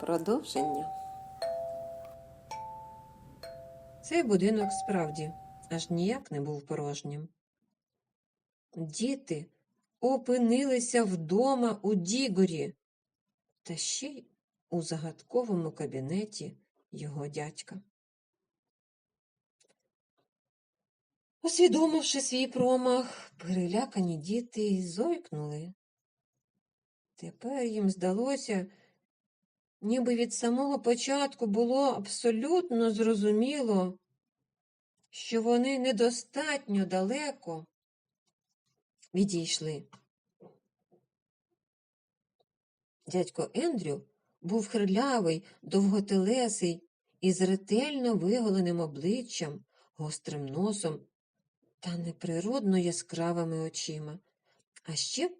Продовження. Цей будинок справді аж ніяк не був порожнім. Діти опинилися вдома у Дігорі, та ще й у загадковому кабінеті його дядька. Усвідомивши свій промах, перелякані діти зойкнули. Тепер їм здалося, ніби від самого початку було абсолютно зрозуміло, що вони недостатньо далеко відійшли. Дядько Ендрю був хрилявий, довготелесий із ретельно виголеним обличчям, гострим носом та неприродно яскравими очима, а ще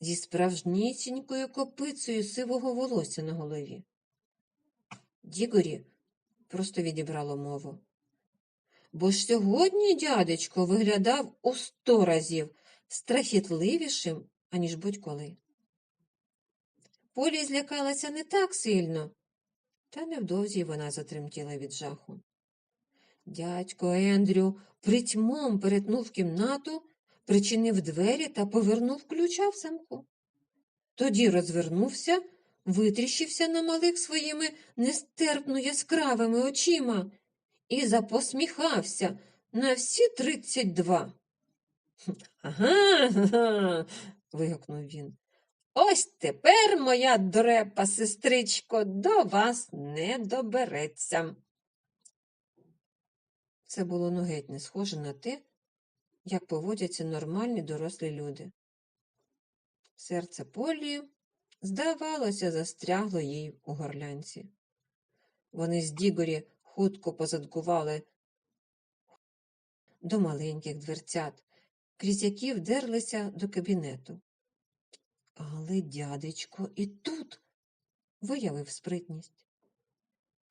зі справжнісінькою копицею сивого волосся на голові. Дігорі просто відібрало мову. Бо ж сьогодні дядечко виглядав у сто разів страхітливішим, аніж будь-коли. Полі злякалася не так сильно, та невдовзі вона затремтіла від жаху. Дядько Ендрю притьмом перетнув кімнату, причинив двері та повернув ключа в замку. Тоді розвернувся, витріщився на малих своїми нестерпно яскравими очима і запосміхався на всі тридцять два. Ага, ага. вигукнув він. Ось тепер моя дурепа сестричко до вас не добереться. Це було ну геть не схоже на те, як поводяться нормальні дорослі люди. Серце Полі, здавалося, застрягло їй у горлянці. Вони з Дігорі хутко позадкували до маленьких дверцят, крізь які вдерлися до кабінету. Але дядечко і тут виявив спритність.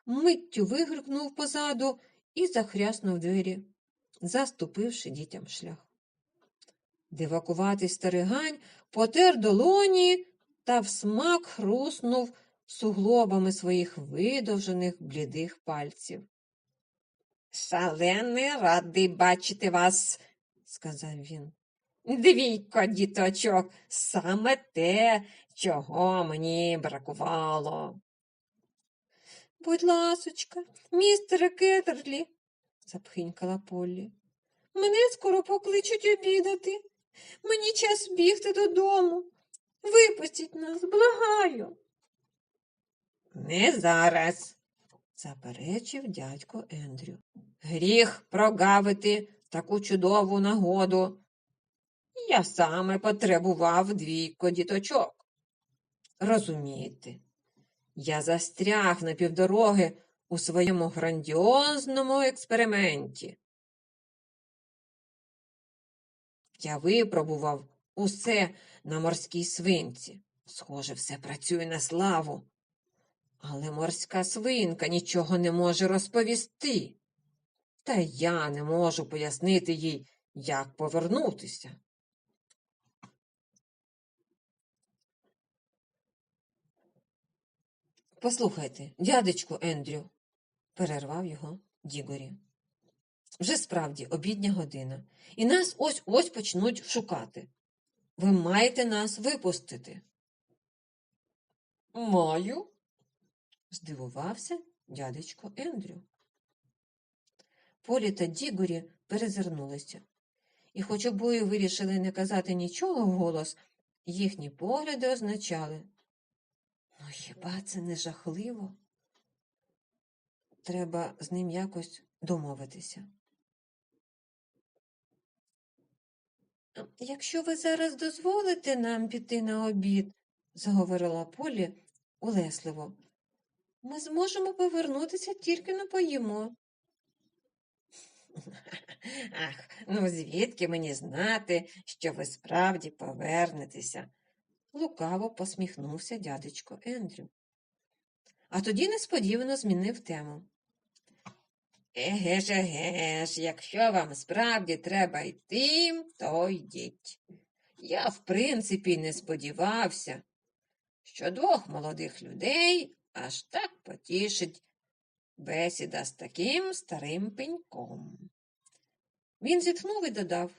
Миттю вигрикнув позаду і захряснув двері, заступивши дітям шлях. Дивакуватий старигань потер долоні та всмак хруснув суглобами своїх видовжених блідих пальців. Шалений радий бачити вас, сказав він. Двійко, діточок, саме те, чого мені бракувало. Будь ласочка, містере Кетерлі, запхинькала Поллі. Мене скоро покличуть обідати. Мені час бігти додому. Випустіть нас, благаю. Не зараз, заперечив дядько Ендрю. Гріх прогавити таку чудову нагоду. Я саме потребував двійко діточок. Розумієте, я застряг на півдороги у своєму грандіозному експерименті. Я випробував усе на морській свинці. Схоже, все працює на славу. Але морська свинка нічого не може розповісти. Та я не можу пояснити їй, як повернутися. Послухайте, дядечку Ендрю, перервав його Дігорі. Вже справді обідня година, і нас ось ось почнуть шукати. Ви маєте нас випустити. Маю, здивувався дядечко Ендрю. Полі та Дігорі перезирнулися, і, хоч обоє вирішили не казати нічого вголос, їхні погляди означали. Ну, хіба це не жахливо? Треба з ним якось домовитися. Якщо ви зараз дозволите нам піти на обід, заговорила Полі улесливо, ми зможемо повернутися тільки не поїмо. Ах, ну звідки мені знати, що ви справді повернетеся? Лукаво посміхнувся дядечко Ендрю. А тоді несподівано змінив тему. Еге ж, еге ж, якщо вам справді треба йти, то йдіть. Я, в принципі, не сподівався, що двох молодих людей аж так потішить бесіда з таким старим пеньком. Він зітхнув і додав.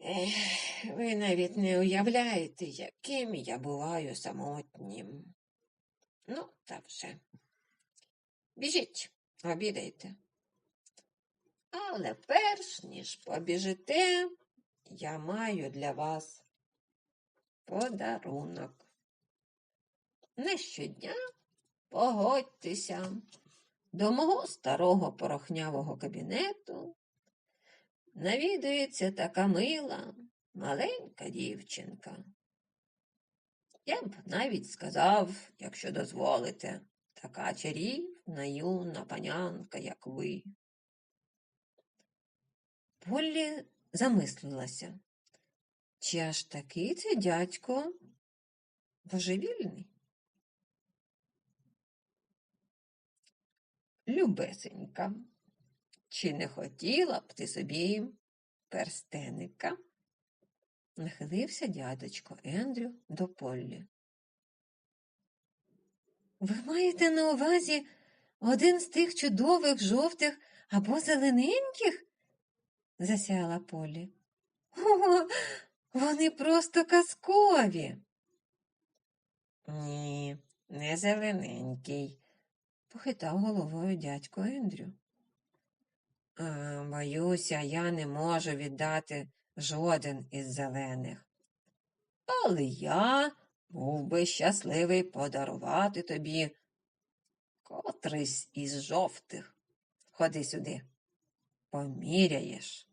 Ех, ви навіть не уявляєте, яким я буваю самотнім. Ну, та вже. Біжіть, обідайте. Але перш ніж побіжите, я маю для вас подарунок. Не щодня погодьтеся до мого старого порохнявого кабінету. Навідується така мила, маленька дівчинка. Я б навіть сказав, якщо дозволите, така чарівна юна панянка, як ви. Поллі замислилася, чи аж такий це дядько божевільний? Любесенька, чи не хотіла б ти собі перстеника? Нахилився дядечко Ендрю до Поллі. Ви маєте на увазі один з тих чудових жовтих або зелененьких? засяяла Полі. О, вони просто казкові. Ні, не зелененький, похитав головою дядько Ендрю. Боюся, я не можу віддати жоден із зелених. Але я був би щасливий подарувати тобі котрийсь із жовтих. Ходи сюди, поміряєш.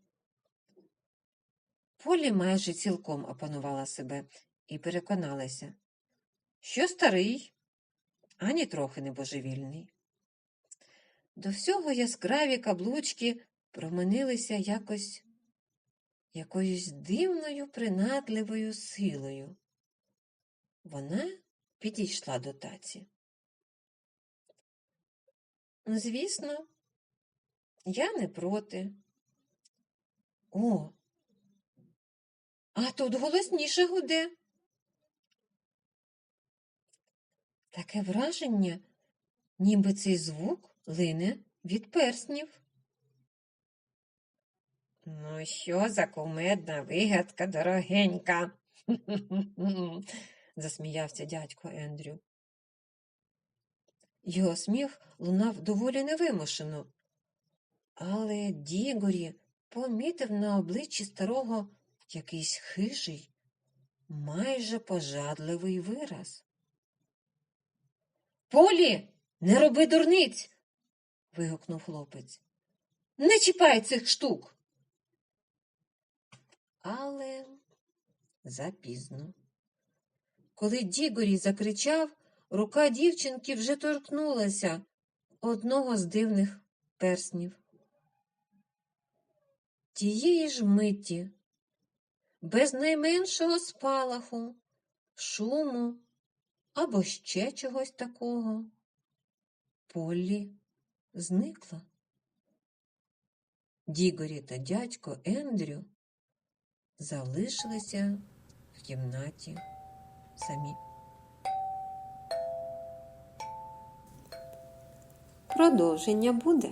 Полі майже цілком опанувала себе і переконалася, що старий, ані трохи не божевільний. До всього яскраві каблучки променилися якось якоюсь дивною принадливою силою. Вона підійшла до таці. Звісно, я не проти. О, а тут голосніше гуде. Таке враження, ніби цей звук лине від перснів. Ну, що за кумедна вигадка, дорогенька? засміявся дядько Ендрю. Його сміх лунав доволі невимушено, але Дігорі помітив на обличчі старого якийсь хижий, майже пожадливий вираз. Полі, не роби дурниць. вигукнув хлопець. Не чіпай цих штук. Але запізно. Коли Дігорі закричав, рука дівчинки вже торкнулася одного з дивних перснів. Тієї ж миті, без найменшого спалаху, шуму або ще чогось такого, Поллі зникла. Дігорі та дядько Ендрю залишилися в кімнаті самі. Продовження буде.